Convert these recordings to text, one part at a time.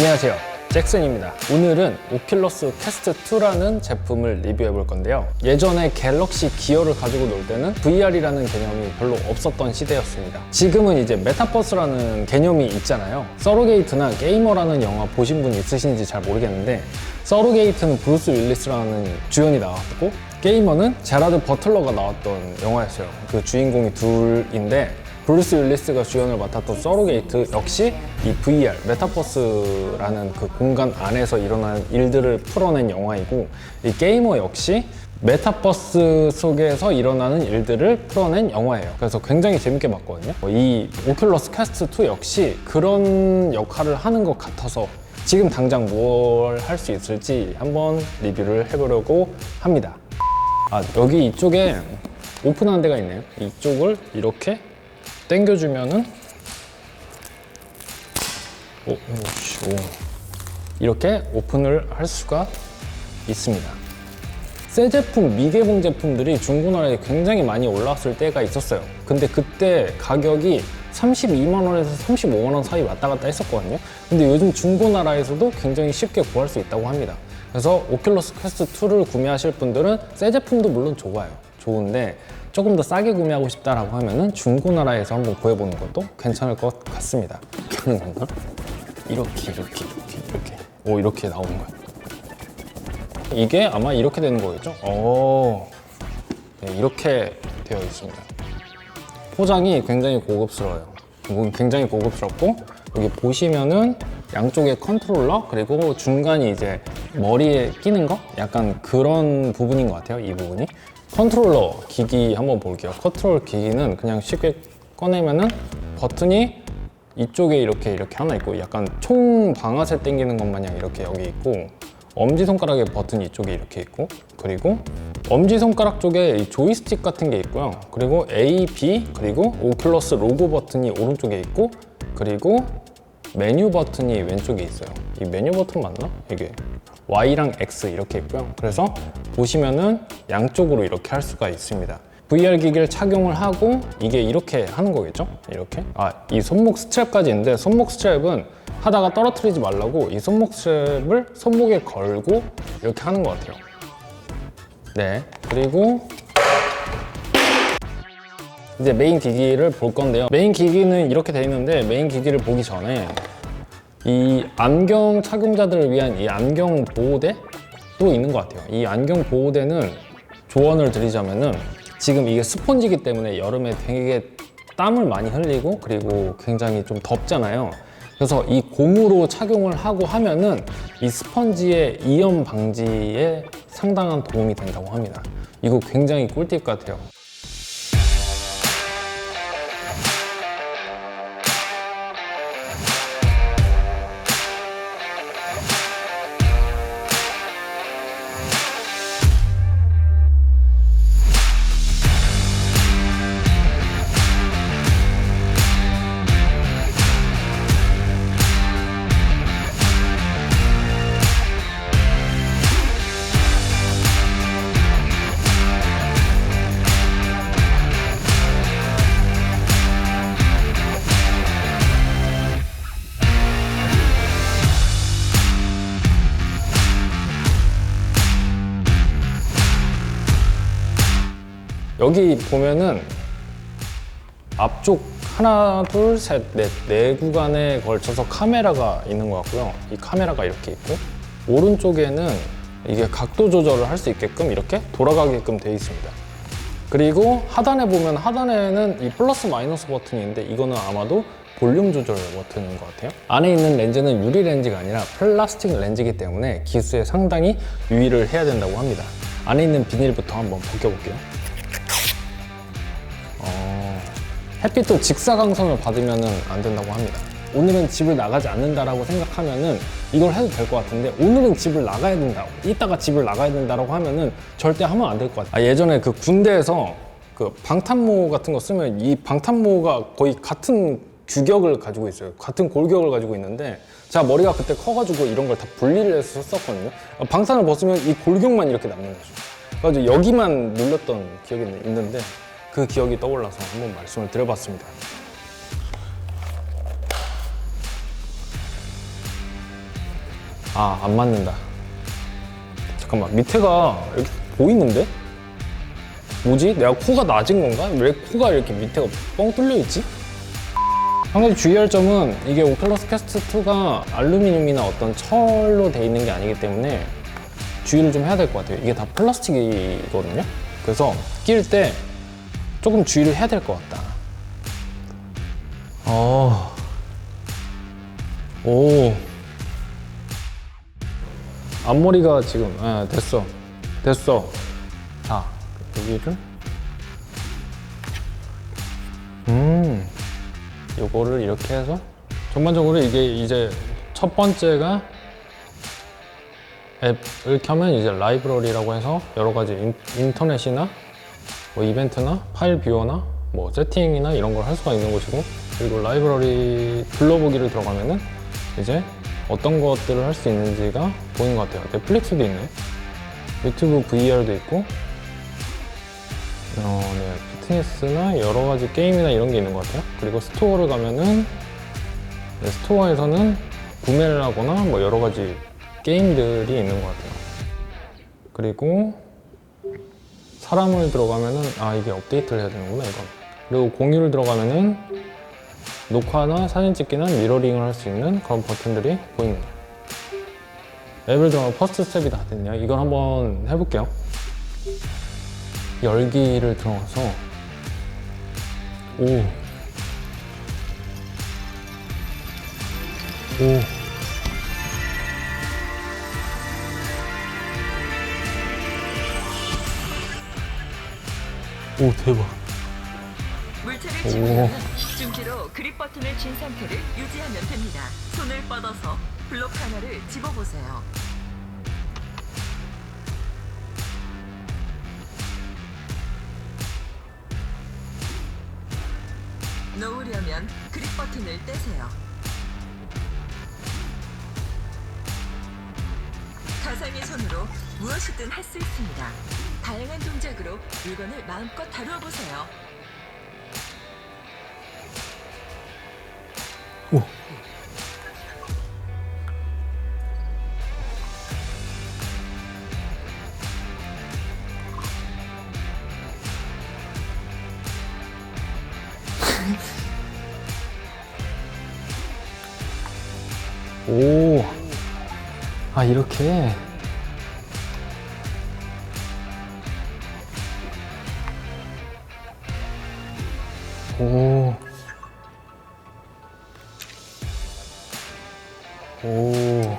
안녕하세요. 잭슨입니다. 오늘은 오큘러스 퀘스트 2라는 제품을 리뷰해 볼 건데요. 예전에 갤럭시 기어를 가지고 놀 때는 VR이라는 개념이 별로 없었던 시대였습니다. 지금은 이제 메타버스라는 개념이 있잖아요. 서로게이트나 게이머라는 영화 보신 분 있으신지 잘 모르겠는데 서로게이트는 브루스 윌리스라는 주연이 나왔고 게이머는 제라드 버틀러가 나왔던 영화였어요. 그 주인공이 둘인데 브루스 윌리스가 주연을 맡았던 서로게이트 역시 이 VR, 메타버스라는 그 공간 안에서 일어나는 일들을 풀어낸 영화이고 이 게이머 역시 메타버스 속에서 일어나는 일들을 풀어낸 영화예요. 그래서 굉장히 재밌게 봤거든요. 이 오큘러스 퀘스트 2 역시 그런 역할을 하는 것 같아서 지금 당장 뭘 할 수 있을지 한번 리뷰를 해보려고 합니다. 아, 여기 이쪽에 오픈하는 데가 있네요. 이쪽을 이렇게 당겨주면은 오, 오. 이렇게 오픈을 할 수가 있습니다. 새 제품, 미개봉 제품들이 중고나라에 굉장히 많이 올라왔을 때가 있었어요. 근데 그때 가격이 32만 원에서 35만 원 사이 왔다 갔다 했었거든요. 근데 요즘 중고나라에서도 굉장히 쉽게 구할 수 있다고 합니다. 그래서 오큘러스 퀘스트 2를 구매하실 분들은 새 제품도 물론 좋아요. 좋은데 조금 더 싸게 구매하고 싶다라고 하면은 중고나라에서 한번 구해보는 것도 괜찮을 것 같습니다. 이렇게 하는 건가? 이렇게 이렇게 이렇게 이렇게 오 이렇게 나오는 거예요. 이게 아마 이렇게 되는 거겠죠? 오, 네, 이렇게 되어 있습니다. 포장이 굉장히 고급스러워요. 뭐 굉장히 고급스럽고 여기 보시면은 양쪽에 컨트롤러 그리고 중간이 이제 머리에 끼는 거 약간 그런 부분인 것 같아요. 이 부분이 컨트롤러 기기 한번 볼게요. 컨트롤 기기는 그냥 쉽게 꺼내면은 버튼이 이쪽에 이렇게 이렇게 하나 있고 약간 총 방아쇠 당기는 것 마냥 이렇게 여기 있고 엄지 손가락에 버튼이 이쪽에 이렇게 있고 그리고 엄지 손가락 쪽에 이 조이스틱 같은 게 있고요. 그리고 A, B 그리고 오클러스 로고 버튼이 오른쪽에 있고 그리고 메뉴 버튼이 왼쪽에 있어요. 이 메뉴 버튼 맞나? 이게 Y랑 X 이렇게 있고요. 그래서 보시면은 양쪽으로 이렇게 할 수가 있습니다. VR 기기를 착용을 하고 이게 이렇게 하는 거겠죠? 이렇게. 아, 이 손목 스트랩까지 있는데 손목 스트랩은 하다가 떨어뜨리지 말라고 이 손목 스트랩을 손목에 걸고 이렇게 하는 것 같아요. 네. 그리고 이제 메인 기기를 볼 건데요. 메인 기기는 이렇게 돼 있는데 메인 기기를 보기 전에 이 안경 착용자들을 위한 이 안경 보호대도 있는 것 같아요. 이 안경 보호대는 조언을 드리자면은 지금 이게 스펀지기 때문에 여름에 되게 땀을 많이 흘리고 그리고 굉장히 좀 덥잖아요. 그래서 이 고무로 착용을 하고 하면은 이 스펀지의 이염 방지에 상당한 도움이 된다고 합니다. 이거 굉장히 꿀팁 같아요. 여기 보면은 앞쪽 하나, 둘, 셋, 넷, 네 구간에 걸쳐서 카메라가 있는 것 같고요. 이 카메라가 이렇게 있고 오른쪽에는 이게 각도 조절을 할 수 있게끔 이렇게 돌아가게끔 되어 있습니다. 그리고 하단에 보면 하단에는 이 플러스 마이너스 버튼이 있는데 이거는 아마도 볼륨 조절 버튼인 것 같아요. 안에 있는 렌즈는 유리 렌즈가 아니라 플라스틱 렌즈이기 때문에 기수에 상당히 유의를 해야 된다고 합니다. 안에 있는 비닐부터 한번 벗겨볼게요. 햇빛도 직사광선을 받으면 안 된다고 합니다. 오늘은 집을 나가지 않는다라고 생각하면은 이걸 해도 될 것 같은데 오늘은 집을 나가야 된다. 이따가 집을 나가야 된다라고 하면은 절대 하면 안 될 것 같아요. 아, 예전에 그 군대에서 그 방탄모 같은 거 쓰면 이 방탄모가 거의 같은 규격을 가지고 있어요. 같은 골격을 가지고 있는데 제가 머리가 그때 커가지고 이런 걸 다 분리를 해서 썼거든요. 아, 방탄을 벗으면 이 골격만 이렇게 남는 거죠. 그래서 여기만 눌렸던 기억이 있는데 그 기억이 떠올라서 한번 말씀을 드려봤습니다. 아, 안 맞는다. 잠깐만, 밑에가 이렇게 보이는데? 뭐지? 내가 코가 낮은 건가? 왜 코가 이렇게 밑에가 뻥 뚫려 있지? 한 가지 주의할 점은 이게 오클러스 퀘스트 2가 알루미늄이나 어떤 철로 돼 있는 게 아니기 때문에 주의를 좀 해야 될 것 같아요. 이게 다 플라스틱이거든요. 그래서 낄 때 조금 주의를 해야 될 것 같다. 어. 오. 앞머리가 지금 예, 됐어. 됐어. 자, 여기를 음. 요거를 이렇게 해서 전반적으로 이게 이제 첫 번째가 앱을 켜면 이제 라이브러리라고 해서 여러 가지 인, 인터넷이나 뭐 이벤트나 파일 뷰어나 뭐 세팅이나 이런 걸 할 수가 있는 곳이고 그리고 라이브러리 불러보기를 들어가면은 이제 어떤 것들을 할 수 있는지가 보이는 것 같아요. 넷플릭스도 있네. 유튜브 VR도 있고 어, 네, 피트니스나 여러 가지 게임이나 이런 게 있는 것 같아요. 그리고 스토어를 가면은 네, 스토어에서는 구매를 하거나 뭐 여러 가지 게임들이 있는 것 같아요. 그리고 사람을 들어가면은 아 이게 업데이트를 해야 되는구나 이건. 그리고 공유를 들어가면은 녹화나 사진 찍기나 미러링을 할 수 있는 그런 버튼들이 보입니다. 앱을 들어가면 퍼스트 스텝이 다 됐네요. 이걸 한번 해볼게요. 열기를 들어가서 오. 오. 오, 대박. 물체를 오. 집으려면 중지로 그립 버튼을 쥔 상태를 유지하면 됩니다. 손을 뻗어서 블록 하나를 집어보세요. 놓으려면 그립 버튼을 떼세요. 가상의 손으로 무엇이든 할 수 있습니다. 다양한 동작으로 물건을 마음껏 다루어 보세요. 오. 오. 아, 이렇게. 오. 오.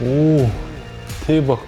오, 대박.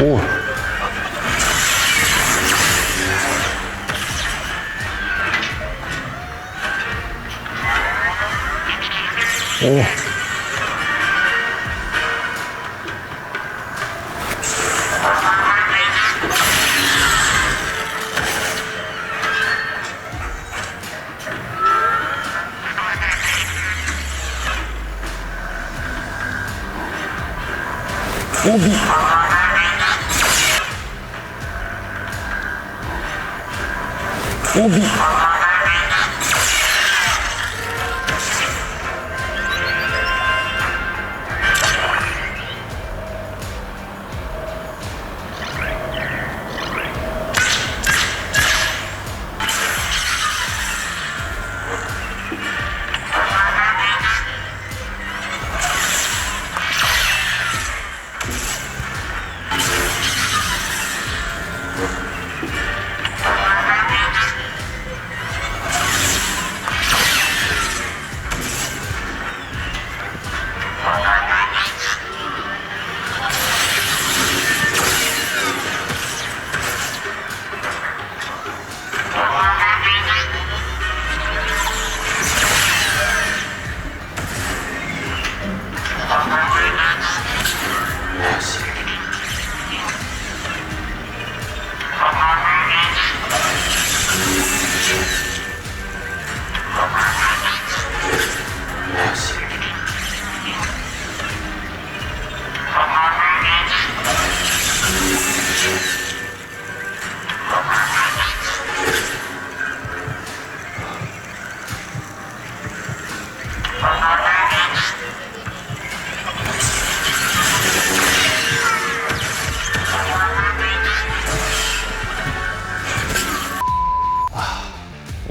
오. 오. 오 비. 오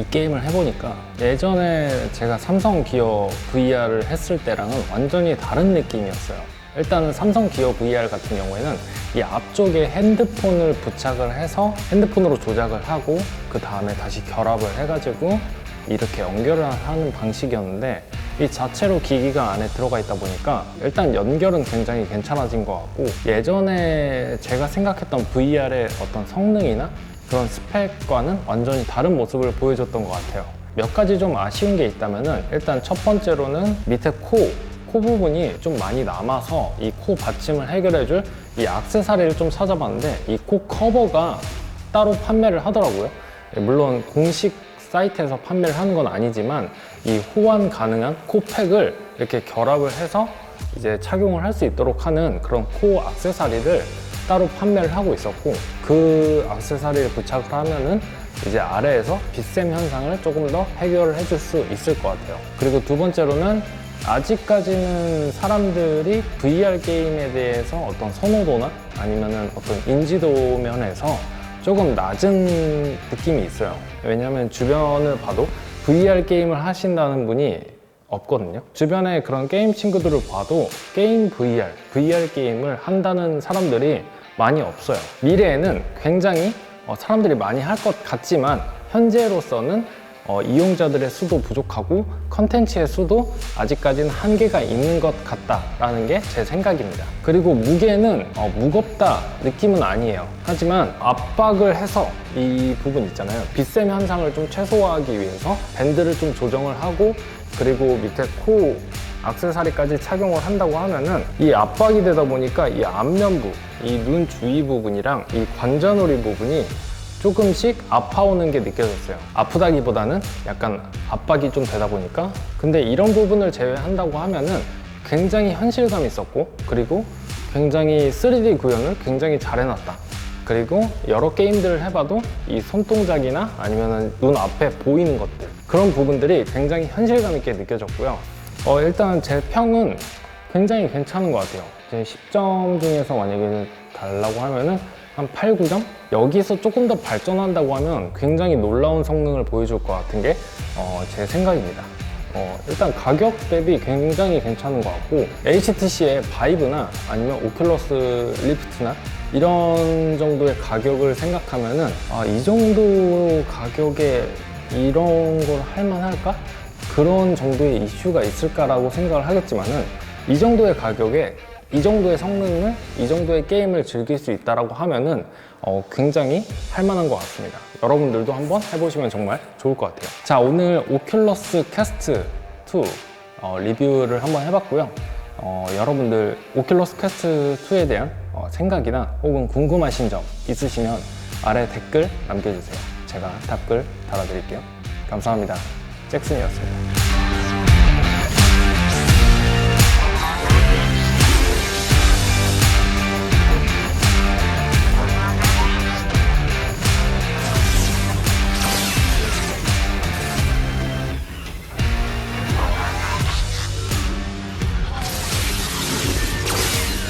이 게임을 해보니까 예전에 제가 삼성 기어 VR을 했을 때랑은 완전히 다른 느낌이었어요. 일단은 삼성 기어 VR 같은 경우에는 이 앞쪽에 핸드폰을 부착을 해서 핸드폰으로 조작을 하고 그 다음에 다시 결합을 해가지고 이렇게 연결을 하는 방식이었는데 이 자체로 기기가 안에 들어가 있다 보니까 일단 연결은 굉장히 괜찮아진 것 같고 예전에 제가 생각했던 VR의 어떤 성능이나 그런 스펙과는 완전히 다른 모습을 보여줬던 것 같아요. 몇 가지 좀 아쉬운 게 있다면은 일단 첫 번째로는 밑에 코, 코 부분이 좀 많이 남아서 이 코 받침을 해결해줄 이 악세사리를 좀 찾아봤는데 이 코 커버가 따로 판매를 하더라고요. 물론 공식 사이트에서 판매를 하는 건 아니지만 이 호환 가능한 코팩을 이렇게 결합을 해서 이제 착용을 할 수 있도록 하는 그런 코 악세사리를 따로 판매를 하고 있었고 그 악세사리를 부착을 하면은 이제 아래에서 빛샘 현상을 조금 더 해결을 해줄 수 있을 것 같아요. 그리고 두 번째로는 아직까지는 사람들이 VR 게임에 대해서 어떤 선호도나 아니면은 어떤 인지도 면에서 조금 낮은 느낌이 있어요. 왜냐하면 주변을 봐도 VR 게임을 하신다는 분이 없거든요. 주변에 그런 게임 친구들을 봐도 게임 VR, VR 게임을 한다는 사람들이 많이 없어요. 미래에는 굉장히 어, 사람들이 많이 할 것 같지만 현재로서는 어, 이용자들의 수도 부족하고 컨텐츠의 수도 아직까지는 한계가 있는 것 같다라는 게 제 생각입니다. 그리고 무게는 어, 무겁다 느낌은 아니에요. 하지만 압박을 해서 이 부분 있잖아요. 빛샘 현상을 좀 최소화하기 위해서 밴드를 좀 조정을 하고 그리고 밑에 코 악세사리까지 착용을 한다고 하면은 이 압박이 되다 보니까 이 앞면부, 이 눈 주위 부분이랑 이 관자놀이 부분이 조금씩 아파오는 게 느껴졌어요. 아프다기보다는 약간 압박이 좀 되다 보니까. 근데 이런 부분을 제외한다고 하면은 굉장히 현실감 있었고, 그리고 굉장히 3D 구현을 굉장히 잘 해놨다. 그리고 여러 게임들을 해봐도 이 손동작이나 아니면은 눈 앞에 보이는 것들 그런 부분들이 굉장히 현실감 있게 느껴졌고요. 어, 일단 제 평은 굉장히 괜찮은 것 같아요. 이제 10점 중에서 만약에 달라고 하면은 한 8, 9점? 여기서 조금 더 발전한다고 하면 굉장히 놀라운 성능을 보여줄 것 같은 게 어, 제 생각입니다. 어, 일단 가격 대비 굉장히 괜찮은 것 같고 HTC의 바이브나 아니면 오큘러스 리프트나 이런 정도의 가격을 생각하면은 아, 이 정도 가격에 이런 걸 할만할까? 그런 정도의 이슈가 있을까라고 생각을 하겠지만은 이 정도의 가격에 이 정도의 성능을 이 정도의 게임을 즐길 수 있다라고 하면은 어, 굉장히 할만한 것 같습니다. 여러분들도 한번 해보시면 정말 좋을 것 같아요. 자 오늘 오큘러스 캐스트 2 어, 리뷰를 한번 해봤고요. 어, 여러분들 오큘러스 캐스트 2에 대한 어, 생각이나 혹은 궁금하신 점 있으시면 아래 댓글 남겨주세요. 제가 답글 달아드릴게요. 감사합니다. 잭슨이었습니다.